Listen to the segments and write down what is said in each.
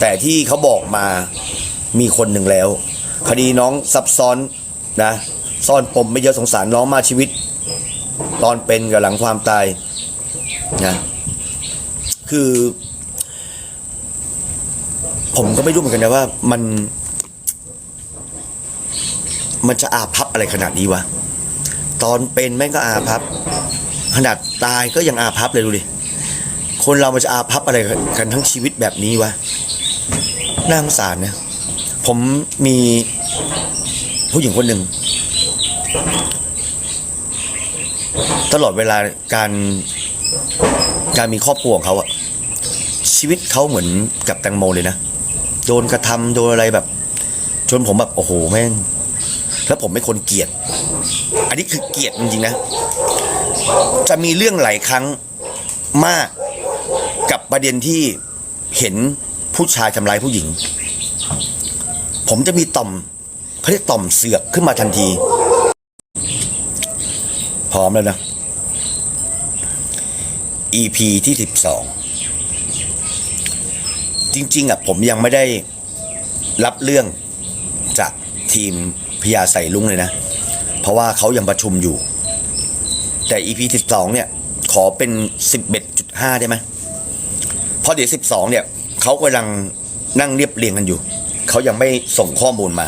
แต่ที่เขาบอกมามีคนหนึ่งแล้ว คดีน้องซับซ้อนนะซ่อนปมไม่เยอะสงสารน้องมาชีวิต ตอนเป็นกับหลังความตายนะคือ ผมก็ไม่รู้เหมือนกันนะว่ามัน มันจะอาภัพอะไรขนาดนี้วะตอนเป็นแม่งก็อาภัพขนาดตายก็ยังอาภัพเลยดูดิคนเรามันจะอาภัพอะไรกันทั้งชีวิตแบบนี้วะ น่าสงสารนะผมมีผู้หญิงคนหนึ่ง ตลอดเวลาการการมีครอบครัวของเขาอะชีวิตเขาเหมือนกับแตงโมเลยนะ โดนกระทำโดนอะไรแบบจนผมแบบโอ้โหแม่ง แล้วผมเป็นคนเกลียด อันนี้คือเกลียดจริงๆนะ จะมีเรื่องหลายครั้งมากกับประเด็นที่เห็น ผู้ชายทำร้ายผู้หญิง ผมจะมีต่อมเขาเรียกต่อมเสือกขึ้นมาทันที พร้อมแล้วนะ EP ที่สิบสองจริง ๆอะผมยังไม่ได้รับเรื่องจากทีมพยาใส่ลุงเลยนะ เพราะว่าเขายังประชุมอยู่ แต่ EP สิบสองเนี่ย ขอเป็นสิบเอ็ดจุดห้าได้ไหมเพราะเดี๋ยวสิบสองเนี่ย เขากำลังนั่งเรียบเรียงกันอยู่ เขายังไม่ส่งข้อมูลมา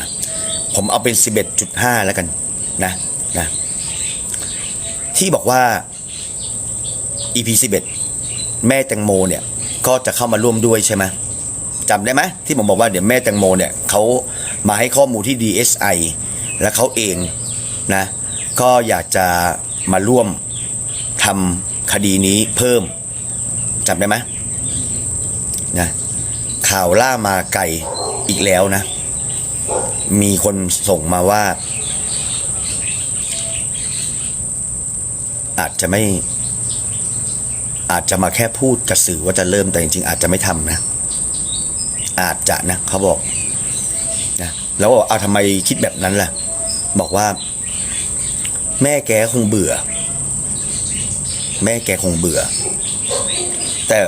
ผมเอาเป็นสิบเอ็ดจุดห้าแล้วกันนะนะที่บอกว่า EP 11 แม่แตงโมเนี่ยก็จะเข้ามาร่วมด้วยใช่ไหมจำได้ไหมที่ผมบอกว่าเดี๋ยวแม่แตงโมเนี่ยเขามาให้ข้อมูลที่ DSI และเขาเองนะก็อยากจะมาร่วมทำคดีนี้เพิ่มจำได้ไหมนะ ข่าวล่ามาไกลอีกแล้วนะ มีคนส่งมาว่า อาจจะไม่ อาจจะมาแค่พูดกับสื่อว่าจะเริ่มแต่จริงๆอาจจะไม่ทำนะ อาจจะนะเขาบอกนะแล้วบอกเอาทำไมคิดแบบนั้นล่ะ บอกว่า แม่แกคงเบื่อ แม่แกคงเบื่อ แต่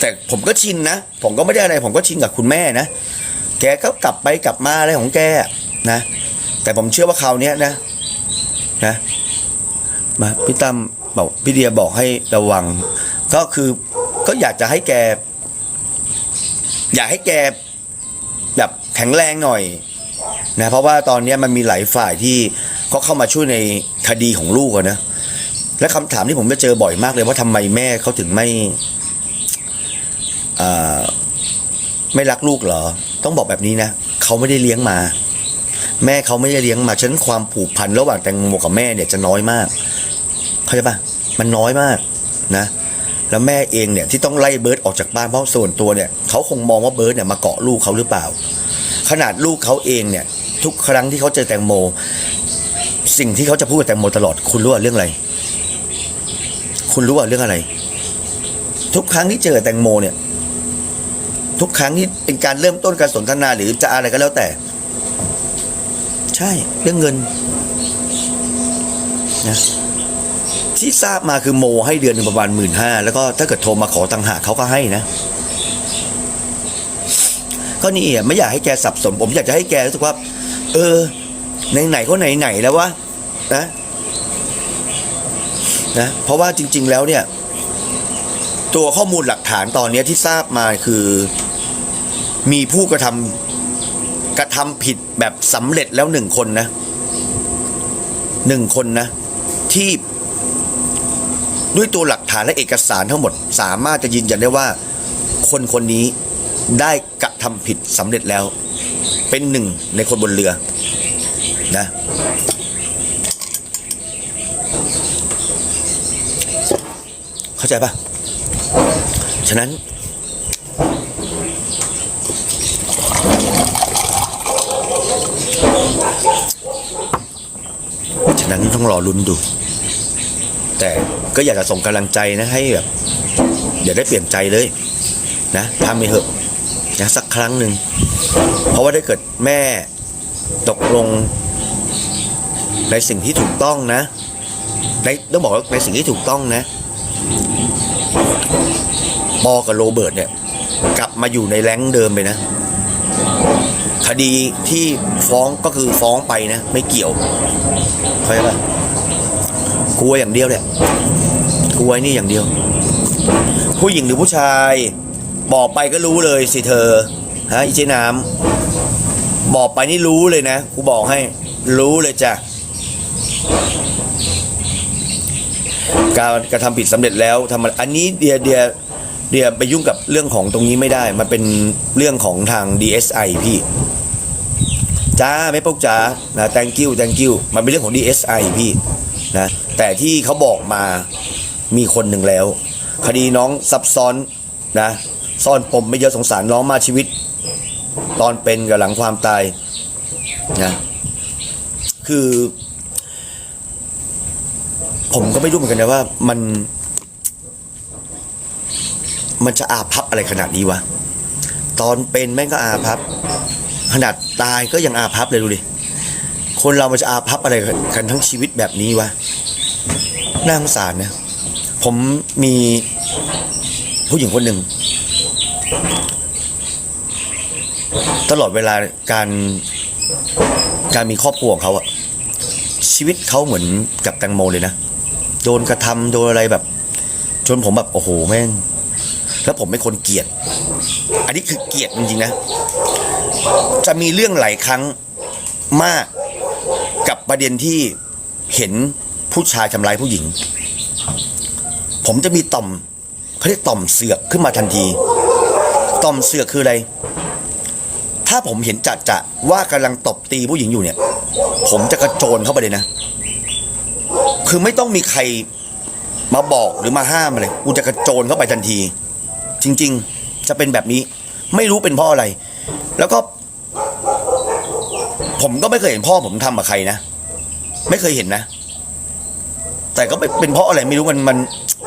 แต่ผมก็ชินนะ ผมก็ไม่ได้อะไร ผมก็ชินกับคุณแม่นะ แกก็กลับไปกลับมาอะไรของแกนะ แต่ผมเชื่อว่าคราวนี้นะ นะ มาพี่ตั้มบอกพี่เดียบอกให้ระวัง ก็คือก็อยากจะให้แก อยากให้แกแบบแข็งแรงหน่อยนะเพราะว่าตอนนี้มันมีหลายฝ่ายที่ก็เข้ามาช่วยในคดีของลูกนะ และคำถามที่ผมจะเจอบ่อยมากเลยว่าทำไมแม่เขาถึงไม่ ไม่รักลูกเหรอ ต้องบอกแบบนี้นะเขาไม่ได้เลี้ยงมา แม่เขาไม่ได้เลี้ยงมาฉะนั้นความผูกพันระหว่างแตงโมกับแม่เนี่ยจะน้อยมาก เข้าใจปะมันน้อยมากนะแล้วแม่เองเนี่ยที่ต้องไล่เบิร์ดออกจากบ้านเพราะส่วนตัวเนี่ยเขาคงมองว่าเบิร์ดเนี่ยมาเกาะลูกเขาหรือเปล่า ขนาดลูกเขาเองเนี่ย ทุกครั้งที่เขาเจอแตงโม สิ่งที่เขาจะพูดกับแตงโมตลอด คุณรู้ว่าเรื่องอะไร คุณรู้ว่าเรื่องอะไร ทุกครั้งที่เจอแตงโมเนี่ย ทุกครั้งที่เป็นการเริ่มต้นการสนทนาหรือจะอะไรก็แล้วแต่ ใช่เรื่องเงินนะที่ทราบมาคือโมให้เดือนหนึ่งประมาณหมื่นห้าแล้วก็ถ้าเกิดโทรมาขอตังหากเขาก็ให้นะก็นี่อะไม่อยากให้แกสับสนผมอยากจะให้แกรู้สึกว่า เออไหนๆก็ไหนๆแล้ววะนะนะเพราะว่าจริง ๆ แล้วเนี่ย ตัวข้อมูลหลักฐานตอนนี้ที่ทราบมาคือ มีผู้กระทำกระทำผิดแบบสำเร็จแล้วหนึ่งคนนะหนึ่งคนนะ ที่ด้วยตัวหลักฐานและเอกสารทั้งหมด สามารถจะยืนยันได้ว่า คนคนนี้ได้กระทำผิดสำเร็จแล้ว เป็นหนึ่งในคนบนเรือนะเข้าใจปะฉะนั้น ฉะนั้นต้องรอลุ้นดู แต่ก็อยากจะส่งกำลังใจนะให้แบบอย่าได้เปลี่ยนใจเลยนะทำไปเถอะนะสักครั้งหนึ่ง เพราะว่าถ้าเกิดแม่ตกลงในสิ่งที่ถูกต้องนะในต้องบอกว่าในสิ่งที่ถูกต้องนะปอกับโรเบิร์ตเนี่ย กลับมาอยู่ในแรงเดิมไปนะ คดีที่ฟ้องก็คือฟ้องไปนะ ไม่เกี่ยวเข้าใจปะกลัวอย่างเดียวแหละกลัวนี่อย่างเดียว ผู้หญิงหรือผู้ชาย บอกไปก็รู้เลยสิเธอฮะอีเจน้ำบอกไปนี่รู้เลยนะกูบอกให้รู้เลยจ้ะการกระทำผิดสำเร็จแล้วทำอันนี้เดียเดียเดียไปยุ่งกับเรื่องของตรงนี้ไม่ได้ มันเป็นเรื่องของทาง DSI พี่ จ้าไม่ปกจ้านะ thank you thank you มันเป็นเรื่องของ DSI พี่นะแต่ที่เขาบอกมามีคนหนึ่งแล้ว คดีน้องซับซ้อนนะ ซ่อนปมไม่เยอะสงสารน้องมาชีวิต ตอนเป็นกับหลังความตายนะคือ ผมก็ไม่รู้เหมือนกันนะว่ามัน มันจะอาพับอะไรขนาดนี้วะ ตอนเป็นแม่งก็อาพับ ขนาดตายก็ยังอาพับเลยดูดิ คนเรามันจะอาพับอะไรกันทั้งชีวิตแบบนี้วะ น่าสงสารนะ ผมมีผู้หญิงคนหนึ่ง ตลอดเวลาการการมีครอบครัวของเขาอะชีวิตเขาเหมือนกับแตงโมเลยนะ โดนกระทำโดนอะไรแบบ จนผมแบบ โอ้โหแม่งแล้วผมเป็นคนเกลียด อันนี้คือเกลียดจริงๆนะ จะมีเรื่องหลายครั้งมากกับประเด็นที่เห็นผู้ชายทำร้ายผู้หญิง ผมจะมีต่อมเขาเรียกต่อมเสือกขึ้นมาทันที ต่อมเสือกคืออะไร ถ้าผมเห็นจัดจะว่ากำลังตบตีผู้หญิงอยู่เนี่ย ผมจะกระโจนเข้าไปเลยนะ คือไม่ต้องมีใครมาบอกหรือมาห้ามอะไรกูจะกระโจนเข้าไปทันที จริง ๆ จะเป็นแบบนี้ ไม่รู้เป็นเพราะอะไร แล้วก็ ผมก็ไม่เคยเห็นพ่อผมทำกับใครนะ ไม่เคยเห็นนะ แต่ก็เป็นเพราะอะไรไม่รู้มันมัน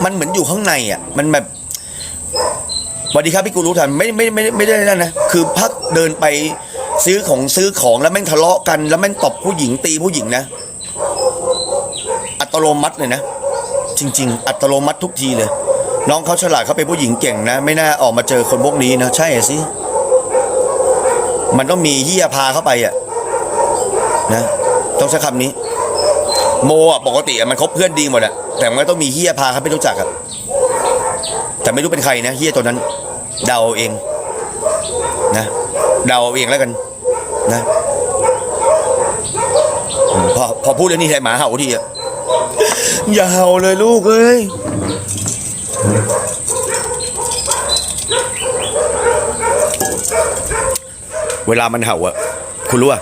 มันเหมือนอยู่ข้างในอะ มันแบบสวัสดีครับพี่กูรู้ทันไม่ไม่ไม่ไม่ได้นั่นนะคือพักเดินไปซื้อของซื้อของแล้วแม่งทะเลาะกัน แล้วแม่งตบผู้หญิงตีผู้หญิงนะ อัตโนมัติเลยนะ จริง ๆ อัตโนมัติทุกทีเลย น้องเขาฉลาดเขาเป็นผู้หญิงเก่งนะ ไม่น่าออกมาเจอคนพวกนี้นะใช่สิ มันต้องมีเฮียพาเข้าไปอะนะต้องใช้คำนี้ โมอะปกติมันคบเพื่อนดีหมดอะแต่มันต้องมีเฮียพาเขาไปรู้จักอะแต่ไม่รู้เป็นใครนะเฮียตัวนั้น เดาเอาเองนะเดาเอาเองแล้วกันนะพอพอพูดเรื่องนี้ใช่หมาเห่าทีอะอย่าเห่าเลยลูกเอ้ย เวลามันเห่าอะคุณรู้อะ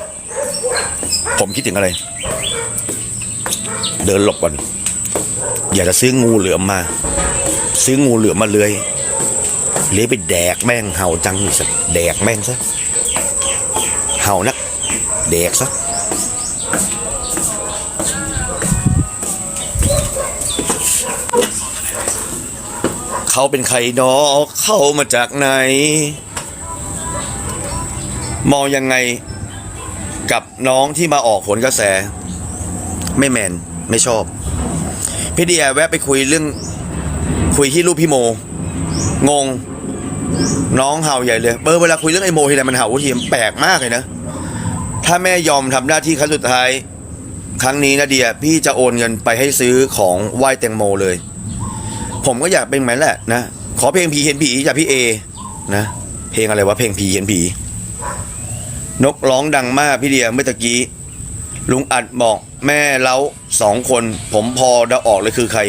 ผมคิดถึงอะไร เดินหลบก่อน อยากจะซื้องูเหลือมมา ซื้องูเหลือมมาเลื้อยเลื้อยไปแดกแม่งเห่าจังสักแดกแม่งซะเห่านักแดกซะเขาเป็นใครเนอเข้ามาจากไหน มองยังไงกับน้องที่มาออกผลกระแส ไม่แมนไม่ชอบ พี่เดียแวะไปคุยเรื่องคุยที่รูปพี่โม งง น้องเห่าใหญ่เลยเบออเวลาคุยเรื่องไอโมทีไรมันเห่าทีมนแปลกมากเลยนะ ถ้าแม่ยอมทำหน้าที่ครั้งสุดท้าย ครั้งนี้นะเดียพี่จะโอนเงินไปให้ซื้อของไหว้แตงโมเลย ผมก็อยากเป็นเหมือนแหละนะ ขอเพลงผีเห็นผีจากพี่เอนะ เพลงอะไรวะเพลงผีเห็นผี นกร้องดังมากพี่เดียเมื่อตะกี้ ลุงอัดบอกแม่เล้าสองคน ผมพอเดาออกเลยคือใคร